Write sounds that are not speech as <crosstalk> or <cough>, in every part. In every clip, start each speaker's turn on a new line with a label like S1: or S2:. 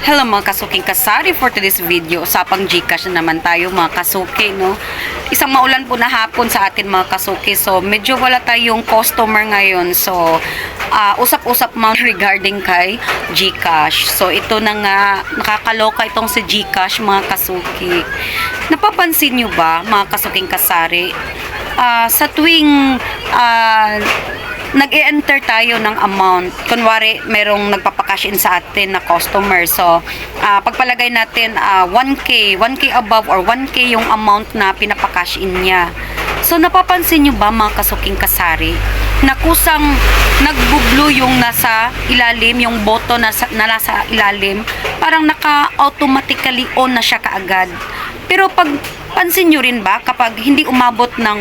S1: Hello mga kasuking kasari for today's video. Usapang Gcash na naman tayo mga kasuki, no? Isang maulan po na hapon sa atin mga kasuki. So, medyo wala tayong customer ngayon. So, ah, usap-usap mga regarding kay Gcash. So, ito na nga, nakakaloka itong si Gcash mga kasuki. Napapansin nyo ba mga kasuking kasari? Ah, sa tuwing ah, nag-enter tayo ng amount. Kunwari, merong nagpapakash in sa atin na customer. So, ah, pagpalagay natin ah, 1K, 1K above or 1K yung amount na pinapakash in niya. So, napapansin nyo ba mga kasuking kasari? Na kusang nagbublo yung nasa ilalim, yung boto na, sa, na nasa ilalim, parang naka-automatically on na siya kaagad. Pero pag pansin nyo rin ba kapag hindi umabot ng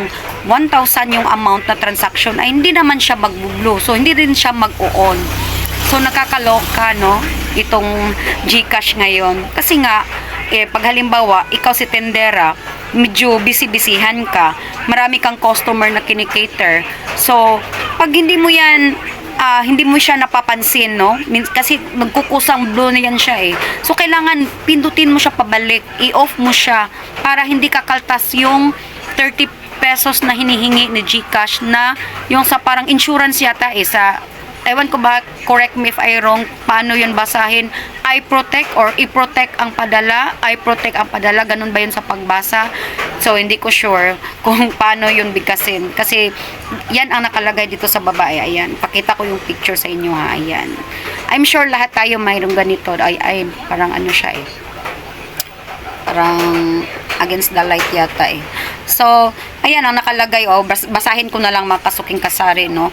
S1: 1,000 yung amount na transaction ay hindi naman siya magbublo. So hindi rin siya mag-on. So nakakaloka no itong GCash ngayon. Kasi nga eh, pag halimbawa ikaw si tendera medyo busy-busyhan ka, marami kang customer na kinikater. So, pag hindi mo yan hindi mo siya napapansin, no? Kasi nagkukusang blue na yan siya eh. So, kailangan pindutin mo siya pabalik, i-off mo siya para hindi kakaltas yung 30 pesos na hinihingi ni GCash na yung sa parang insurance yata eh, sa ewan ko ba, correct me if I wrong, paano yun basahin, I protect or i-protect ang padala, I protect ang padala, ganun ba yun sa pagbasa? So, hindi ko sure <laughs> kung paano yun bigkasin. Kasi, yan ang nakalagay dito sa babae. Ayan, pakita ko yung picture sa inyo ha. Ayan. I'm sure lahat tayo mayroong ganito. Ay, ay, parang ano siya eh. Parang against the light yata eh. So, ayan ang nakalagay. Oh, bas- basahin ko na lang mga kasuking kasari, no?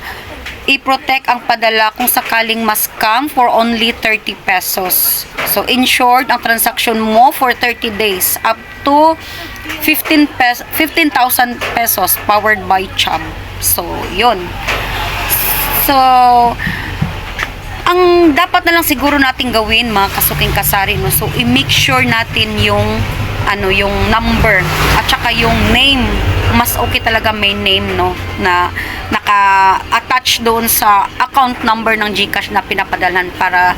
S1: I-protect ang padala kung sakaling mas scam for only 30 pesos. So, in short, ang transaction mo for 30 days up to 15 pes 15,000 pesos powered by Chubb. So, yun. So, ang dapat na lang siguro natin gawin mga kasuking kasari no so i-make sure natin yung ano yung number at saka yung name. Mas okay talaga may name no na naka-attach doon sa account number ng GCash na pinapadalhan para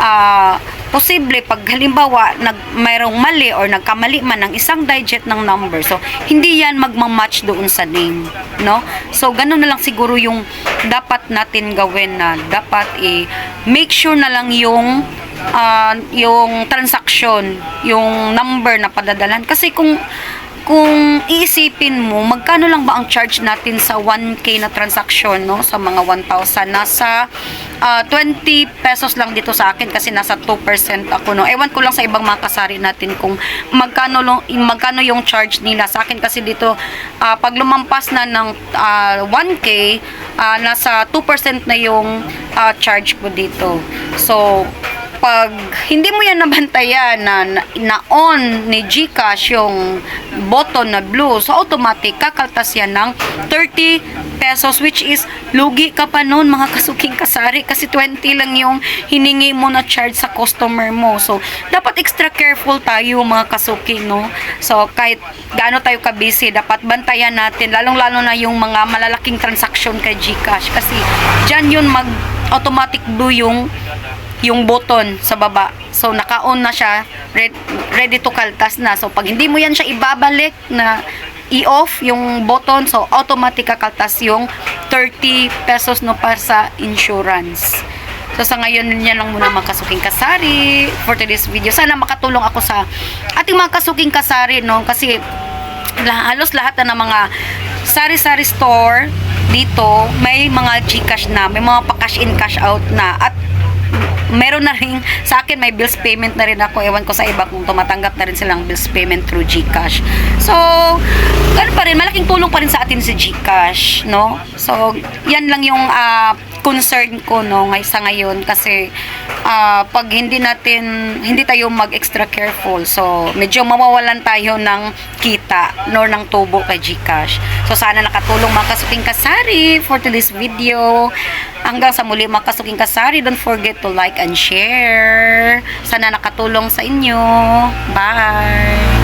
S1: ah, posible pag halimbawa nag mayroong mali or nagkamali man ng isang digit ng number. So hindi yan magma-match doon sa name no? So ganun na lang siguro yung dapat natin gawin na dapat i make sure na lang yung ah, yung transaction yung number na padadalan kasi kung kung iisipin mo, magkano lang ba ang charge natin sa 1K na transaction, no? Sa mga 1,000. Nasa ah, 20 pesos lang dito sa akin kasi nasa 2% ako, no? Ewan ko lang sa ibang mga kasari natin kung magkano, long, magkano yung charge nila. Sa akin kasi dito, ah, pag lumampas na ng ah, 1K, ah, nasa 2% na yung ah, charge ko dito. So, pag hindi mo yan nabantayan na, na, na ni Gcash yung button na blue, so automatic kakaltas yan ng 30 pesos which is lugi ka pa nun mga kasuking kasari kasi 20 lang yung hiningi mo na charge sa customer mo. So, dapat extra careful tayo mga kasuking, no? So, kahit gaano tayo ka-busy, dapat bantayan natin, lalong-lalo na yung mga malalaking transaction kay Gcash kasi dyan yun mag automatic blue yung yung button sa baba. So, naka-on na siya, ready to kaltas na. So, pag hindi mo yan siya ibabalik na i-off yung button, so automatic kakaltas yung 30 pesos no para sa insurance. So, sa ngayon, yan lang muna mga kasuking kasari for today's video. Sana makatulong ako sa ating mga kasuking kasari, no? Kasi halos lahat na ng mga sari-sari store dito, may mga Gcash na, may mga pa-cash in, cash out na. At meron na rin, sa akin may bills payment na rin ako. Ewan ko sa iba kung tumatanggap na rin silang bills payment through GCash. So, ganun pa rin, malaking tulong pa rin sa atin si GCash, no? So, yan lang yung ah, concern ko, no, ngay sa ngayon. Kasi, ah, pag hindi natin, hindi tayo mag-extra careful, so, medyo mawawalan tayo ng kita, nor ng tubo kay GCash. So, sana nakatulong mga kasuking kasari for today's video. Hanggang sa muli mga kasuking kasari, don't forget to like and share. Sana nakatulong sa inyo. Bye!